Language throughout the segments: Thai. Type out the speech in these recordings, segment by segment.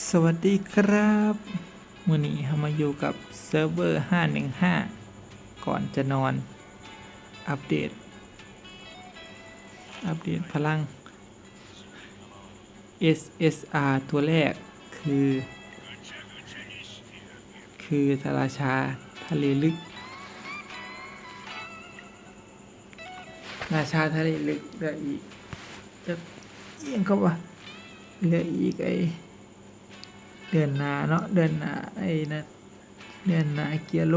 สวัสดีครับมือนี้เรามาอยู่กับเซิร์ฟเวอร์ 515 ก่อนจะนอน อัปเดต อัปเดตพลัง SSR ตัวแรกคือ คือทราชาทะเลลึก ราชาทะเลลึกเหลืออีกจะเอียงเขาว่าเหลืออีกไอ เดือนหนาเนาะเดือนหนาไอ้นั่นเดือนหนาเกียร์โล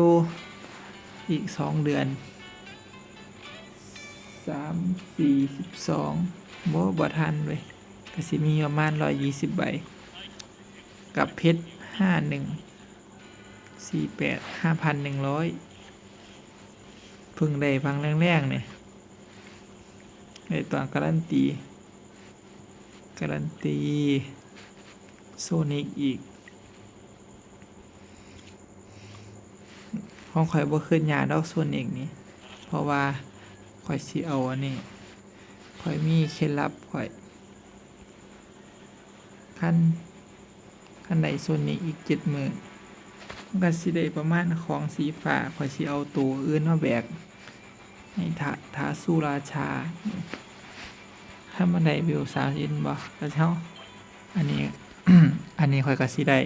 อีกสองเดือนสามสี่สิบสองโมบ่ทันเว้ยก็สิมีประมาณร้อยยี่สิบใบ กับเพชรห้าหนึ่งสี่แปดห้าพันหนึ่งร้อยพึ่งได้ฟังแรงๆเนี่ยในตอนการันตี การันตี โซนิกอีกของข่อยบ่ขึ้นยาดอกโซนิกนี่เพราะว่าข่อยสิเอาอันนี้ข่อยมีเคล็ดลับข่อยขั้นขั้นใดโซนิกอีกเจ็ดหมื่นมันก็สิได้ประมาณของสีฟ้าข่อยสิเอาตัวอื่นมาแบกให้ทาทาสู้ราชาถ้ามันได้วิวสามอินบ่ก็เช่าอันนี้ อันนี้ข่อยก็สิได้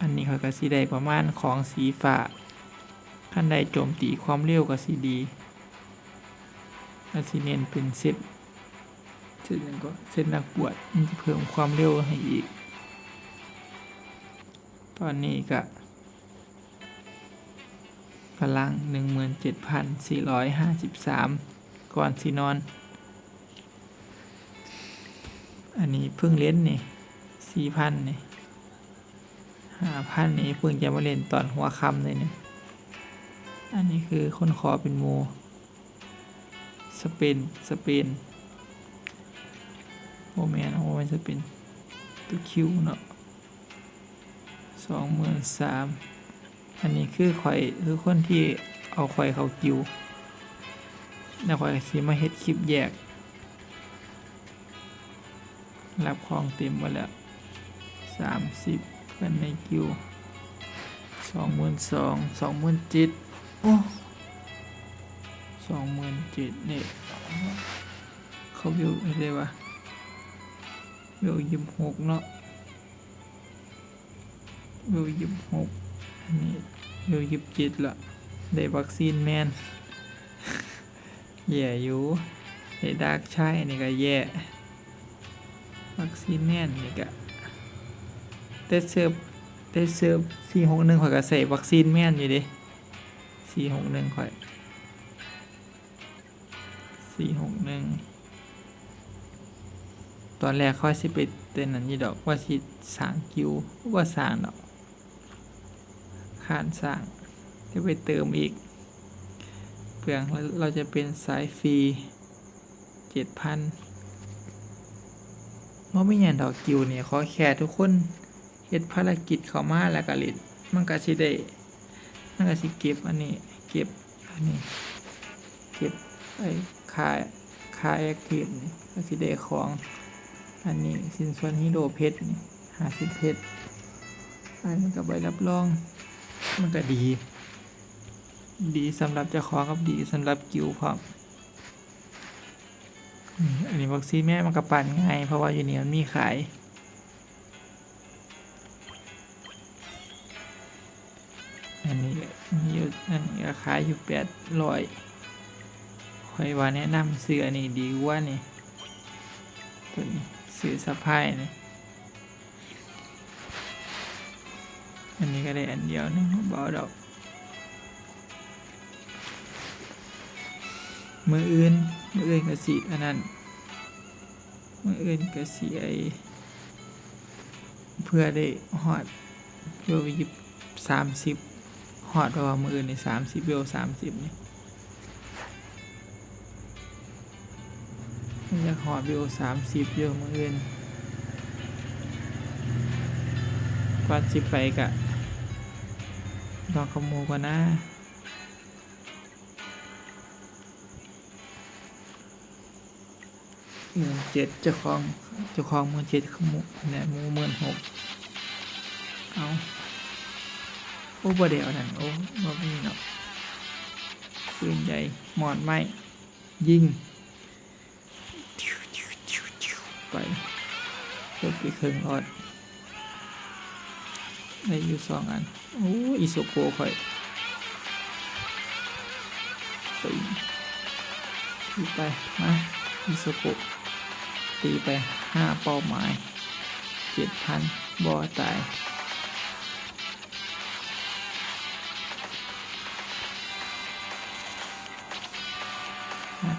อันนี้ข่อยก็สิได้ประมาณของสีฟ้าขั้นใดโจมตีความเร็วก็สิดีก็สิเน้นเป็นเซตเซตหยังก็เซตนักบวชมันจะเพิ่มความเร็วให้อีก ตอนนี้ก็พลัง 17,453 ก่อนสินอน อันนี้เพิ่งเล่นนี่ สี่พันนี่ห้าพันนี่เพิ่งจะมาเล่นตอนหัวค่ำเลยเนี่ย อันนี้คือคนขอเป็นโม สเปน สเปนโมแมนโมแมนสเปนตัวคิวเนาะสองหมื่นสามอันนี้คือข่อยคือคนที่เอาข่อยเขากิวแล้วข่อยสิมาเฮ็ดคลิปแยกรับของเต็มหมดแล้ว สามสิบกันในคิวสองหมื่นสองสองหมื่นเจ็ดโอ้สองหมื่นเจ็ดเนี่ยเขาวิวอะไรวะวิวยิบหกเนาะวิวยิบหกอันนี้วิวยิบเจ็ดละได้วัคซีนแมนแย่อยู่ได้ดาร์กใช่นี่ก็แย่วัคซีนแน่นนี่กะแต่เซิร์ฟแต่เซิร์ฟสี่หกหนึ่งข่อยก็ใส่วัคซีนแม่นอยู่ดิสี่หกหนึ่งข่อยสี่หกหนึ่งตอนแรกค่อยสิไปเต้นนั้นยี่ดอกว่าสิสร้างคิวว่าสร้างดอกขานสร้างจะไปเติมอีก เปลืองเราเราจะเป็นสายฟรีเจ็ดพันว่าไม่อย่างดอกกิวเนี่ยขอแค่ทุกคน เฮ็ดภารกิจเข้ามาแล้วก็เลินมันก็สิได้มันก็สิเก็บอันนี้ เก็บอันนี้เก็บไอ้คาคาแอคทีฟนี่ก็สิได้ของอันนี้สินส่วนฮีโร่เพชรนี่หาสิเพชรอันนี้ก็ใบรับรอง มันก็ดี ดีสำหรับเจ้าของกับดีสำหรับกิวพร้อมอันนี้วัคซีนแม่มันกระปั่นง่ายเพราะว่าอยู่นี่มันมีขาย อันนี้ก็ขายอยู่แปดร้อยคอยว่าแนะนำซื้ออันนี้ดีกว่านี่ตัวนี้ซื้อสะพายนี่อันนี้ก็ได้อันเดียวนึงเบาดอก มืออื่น มืออื่นก็สีอันนั้น มืออื่นก็สีไอเพื่อได้ฮอดเวลยิบสามสิบ ฮอดเพราะว่ามืออื่นในสามสิบเวลสามสิบนี่มันจะฮอดเวลสามสิบเวลมืออื่นก่อนสิไปกะลองขโมยก่อนะเวหมื่นเจ็ดเจ้าของเจ้าของหมื่นเจ็ดขโมยเนี่ยมูหมื่นหก โอ้บ่เดียวนั่นโอ้บ่มีเนาะปืนใหญ่หมอนไม้ยิงไปเพิ่มไปเครื่งรอดได้อยู่สองอัน โอ้อิโซโกค่อยตีตีไป มาอิโซโกตีไปห้าเป้าหมายเจ็ดพันบอตาย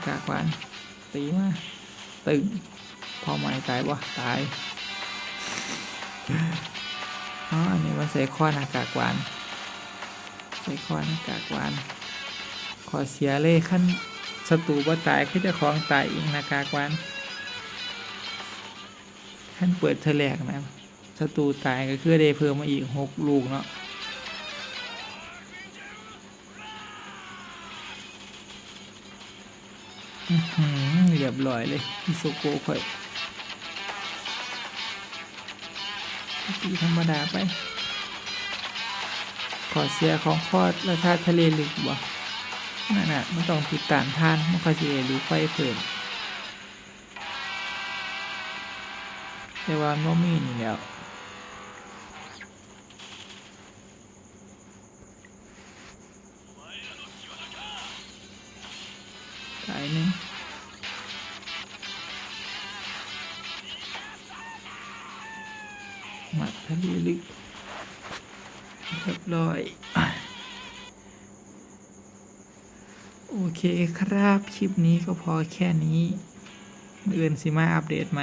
กากหวานตีมาตึงพอไม่ตายบ่ตายอ๋ออันนี้มันใส่ข้อหน้ากากหวานใส่ข้อหน้ากากหวานขอเสียเลยขั้นศัตรูบ่ตายคือจะของตายเองหน้ากากหวานขั้นเปิดเทแรกนะศัตรูตายก็คือได้เพิ่มมาอีกหกลูกเนาะ เรียบร้อยเลยอิโซโกค่อยตีธรรมดาไป ขอเสียของคอดราชาทะเลลึกบ่นั่นน่ะมันต้องติดตามทานมันค่อยสิได้รู้ไฟเพิ่มแต่ว่ามันมีนี่แล้ว ลึกเรียบร้อย โอเคครับ คลิปนี้ก็พอแค่นี้เอื่นสิมาอัปเดตไหม